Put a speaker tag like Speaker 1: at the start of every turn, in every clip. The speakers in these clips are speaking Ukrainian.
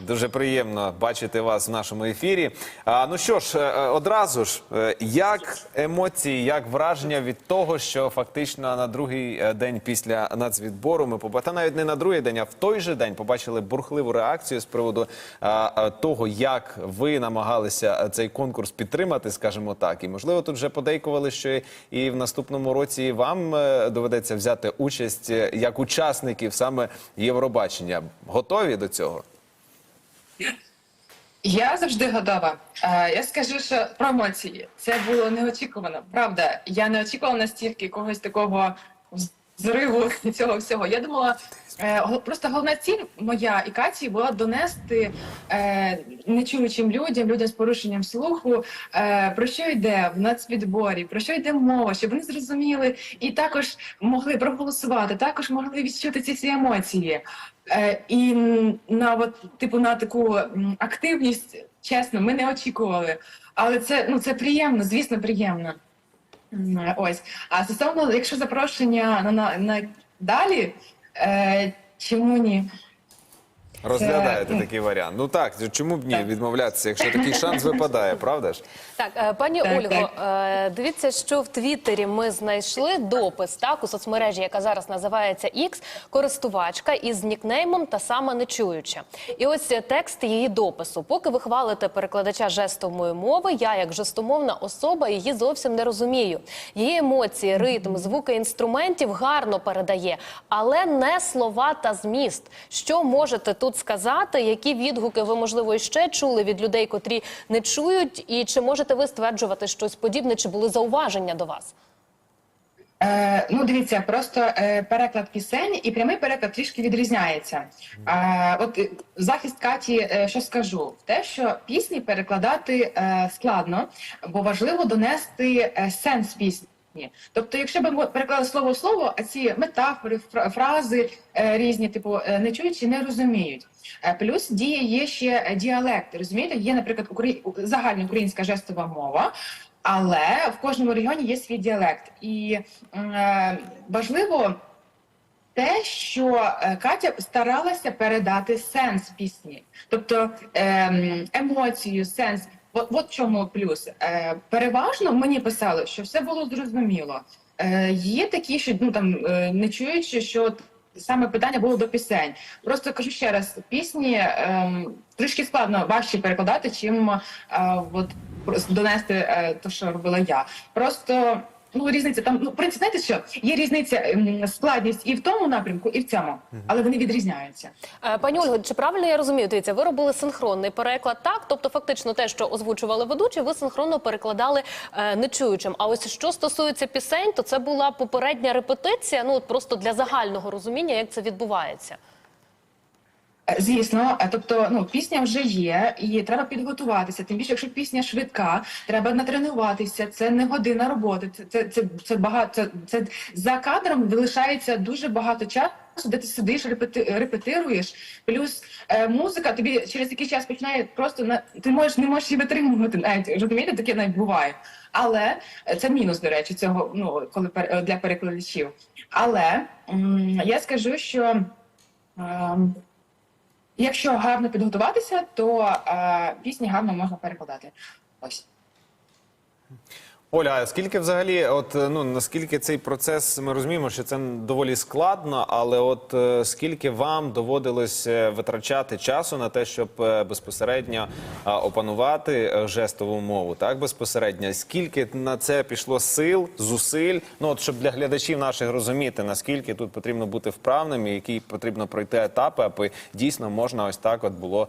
Speaker 1: Дуже приємно бачити вас в нашому ефірі. А, ну що ж, е, е, одразу ж, е, як емоції, як враження від того, що фактично на другий день після нацвідбору ми побачили, навіть не на другий день, а в той же день побачили бурхливу реакцію з приводу а, того, як ви намагалися цей конкурс підтримати, скажімо так. І можливо, тут вже подейкували, що і в наступному році вам доведеться взяти участь як учасників саме Євробачення. Готові до цього?
Speaker 2: Я завжди готова. Е, я скажу, що про емоції це було неочікувано. Правда, я не очікувала настільки когось такого зриву цього всього. Я думала, е, просто головна ціль моя і Каті була донести е, нечуючим людям, людям з порушенням слуху, е, про що йде в нацвідборі, про що йде мова, щоб вони зрозуміли і також могли проголосувати, також могли відчути ці всі емоції. І на от, типу на таку активність, чесно, ми не очікували. Але це ну це приємно, звісно, приємно. Ось. А стосовно, якщо запрошення на, на, на далі, е, чому ні?
Speaker 1: Розглядаєте такий варіант? Ну так, чому б ні
Speaker 2: Так.
Speaker 1: відмовлятися, якщо такий шанс випадає, правда ж?
Speaker 3: Так, е, пані
Speaker 2: Так,
Speaker 3: Ольго, е, дивіться, що в Твіттері ми знайшли допис так у соцмережі, яка зараз називається X, користувачка із нікнеймом та сама нечуюча. І ось е, текст її допису. Поки ви хвалите перекладача жестової мови, я як жестомовна особа її зовсім не розумію. Її емоції, ритм, звуки інструментів гарно передає, але не слова та зміст. Що можете тут сказати? Які відгуки ви можливо іще чули від людей, котрі не чують, і чи можете ви стверджувати щось подібне, чи були зауваження до вас?
Speaker 2: Е, ну, дивіться, просто е, переклад пісень і прямий переклад трішки відрізняється. Е, от захист Каті, е, що скажу, те, що пісні перекладати е, складно, бо важливо донести е, сенс пісні. Тобто, якщо б ми переклали слово в слово, а ці метафори, фрази е, різні, типу, е, не чують чи не розуміють. Е, Плюс діє є ще е, діалекти. Розумієте, є, наприклад, украї... загальноукраїнська жестова мова, але в кожному регіоні є свій діалект. І е, важливо те, що е, Катя старалася передати сенс пісні, тобто ем, емоцію, сенс. От, в чому плюс. Е, переважно мені писали, що все було зрозуміло. Е, є такі, що ну там е, не чуючи, що саме питання було до пісень. Просто кажу ще раз, пісні е, трішки складно важче перекладати, чим е, от донести е, те, що робила я. Просто ну різниця там. Ну в принципі, знаєте що є різниця ем, складність і в тому напрямку, і в цьому, але вони відрізняються.
Speaker 3: Е, Пані Ольго, чи правильно я розумію? Дивіться, ви робили синхронний переклад, так? Тобто, фактично, те, що озвучували ведучі, ви синхронно перекладали е, нечуючим. А ось що стосується пісень, то це була попередня репетиція. Ну от просто для загального розуміння, як це відбувається.
Speaker 2: Е, Звісно, е, тобто ну пісня вже є, і треба підготуватися. Тим більше, якщо пісня швидка, треба натренуватися. Це не година роботи. Це це, це, багато. Це, за кадром залишається дуже багато часу, де ти сидиш, репети, репетируєш. Плюс е, музика тобі через якийсь час починає просто на ти можеш не можеш її витримувати. Навіть розумієте, таке навіть буває. Але е, це мінус, до речі, цього ну коли е, для перекладачів. Але м, я скажу, що. Якщо гарно підготуватися, то е, пісні гарно можна перекладати. Ось.
Speaker 1: Оля, а скільки взагалі, от е, ну наскільки цей процес, ми розуміємо, що це доволі складно, але от е, скільки вам доводилось е, витрачати часу на те, щоб безпосередньо опанувати жестову мову, так безпосередньо, скільки на це пішло сил, зусиль? Ну от щоб для глядачів наших розуміти, наскільки тут потрібно бути вправним і які потрібно пройти етапи, аби дійсно можна ось так от було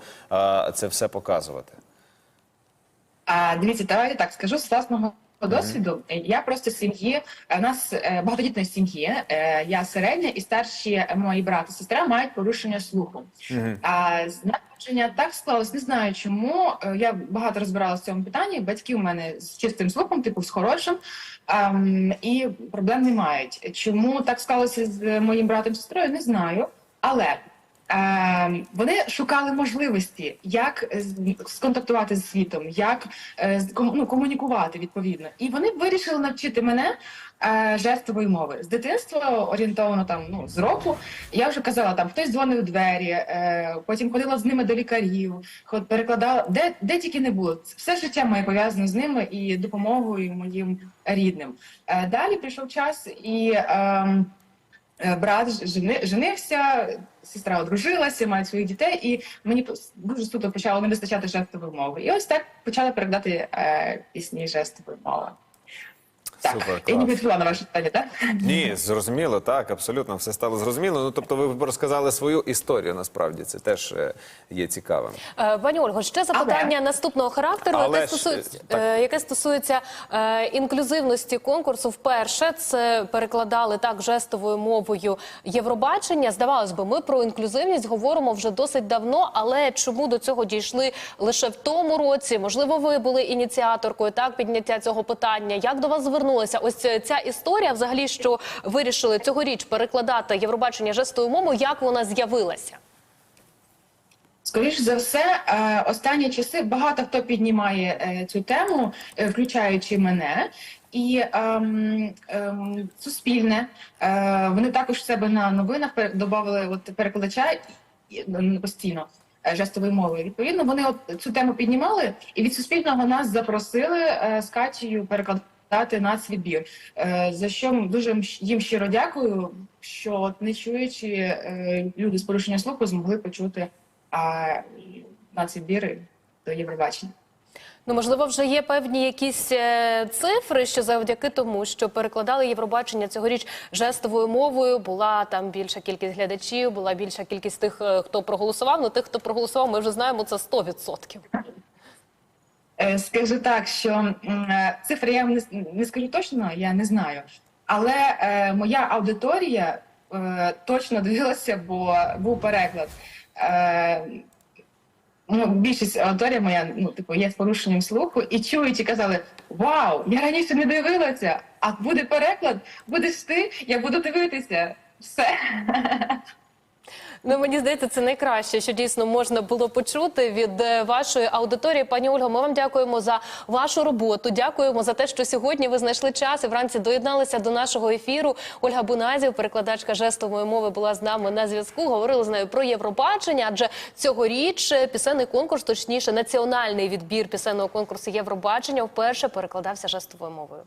Speaker 1: це все показувати.
Speaker 2: А дивіться, давайте так скажу з власного досвіду. Я просто сім'ї, е, у нас е, багатодітної сім'ї. е, Я середня і старші мої брат і сестра мають порушення слуху. А з народження так склалось, не знаю чому. Е, Я багато розбиралася в цьому питанні. Батьки у мене з чистим слухом, типу з хорошим, і проблем не мають. Чому так склалося з моїм братом і сестрою? Не знаю. Але Е, вони шукали можливості, як сконтактувати з світом, як е, ну, комунікувати відповідно. І вони вирішили навчити мене е, жестової мови з дитинства, орієнтовано там ну з року. Я вже казала, там хтось дзвонив у двері, е, потім ходила з ними до лікарів, перекладала де, де тільки не було. Все життя моє пов'язане з ними і допомогою моїм рідним. Далі прийшов час і. Е, Брат жени, женився, сестра одружилася, мають своїх дітей, і мені дуже суто почало не вистачати жестової мови. І ось так почали передати е, пісні жестової мови. Так,
Speaker 1: Супер,
Speaker 2: я не відповіла на ваше питання, так?
Speaker 1: Ні, зрозуміло, так, абсолютно все стало зрозуміло. Ну тобто, ви розказали свою історію. Насправді це теж е, є цікавим.
Speaker 3: Е, Пані Ольго, ще запитання
Speaker 2: Але-
Speaker 3: наступного характеру,
Speaker 1: Але
Speaker 3: яке
Speaker 1: ж,
Speaker 3: стосується,
Speaker 1: е, так.
Speaker 3: е, яке стосується е, інклюзивності конкурсу. Вперше це перекладали так жестовою мовою Євробачення. Здавалось би, ми про інклюзивність говоримо вже досить давно, але чому до цього дійшли лише в тому році? Можливо, ви були ініціаторкою так підняття цього питання. Як до вас звернулися? Ось ця історія, взагалі, що вирішили цьогоріч перекладати Євробачення жестовою мовою, як вона з'явилася?
Speaker 2: Скоріш за все, е, останні часи багато хто піднімає е, цю тему, е, включаючи мене. І ем, ем, суспільне е, вони також в себе на новинах додавали перекладача постійно е, жестової мови. Відповідно, вони от цю тему піднімали, і від суспільного нас запросили е, з Катією перекладати нацвідбір. Е, за що дуже їм щиро дякую, що не чуючи е, люди з порушення слуху змогли почути а нацвідбіри до Євробачення.
Speaker 3: Ну, можливо, вже є певні якісь е, цифри, що завдяки тому, що перекладали Євробачення цьогоріч жестовою мовою, була там більша кількість глядачів, була більша кількість тих, хто проголосував. Ну, тих, хто проголосував, ми вже знаємо, це 100%.
Speaker 2: Е, Скажу так, що е, цифри я не, скажу точно, я не знаю. Але е, моя аудиторія точно дивилася, бо був переклад. Ну, більшість аудиторія моя, ну, типу, є з порушенням слуху, і чують, і казали: Вау, я раніше не дивилася, а буде переклад, будеш ти, я буду дивитися. Все.
Speaker 3: Ну, мені здається, це найкраще, що дійсно можна було почути від е, вашої аудиторії. Пані Ольго, ми вам дякуємо за вашу роботу. Дякуємо за те, що сьогодні ви знайшли час і вранці доєдналися до нашого ефіру. Ольга Буназів, перекладачка жестової мови, була з нами на зв'язку. Говорили з нею про Євробачення, адже цьогоріч е, пісенний конкурс, точніше, національний відбір пісенного конкурсу Євробачення, вперше перекладався жестовою мовою.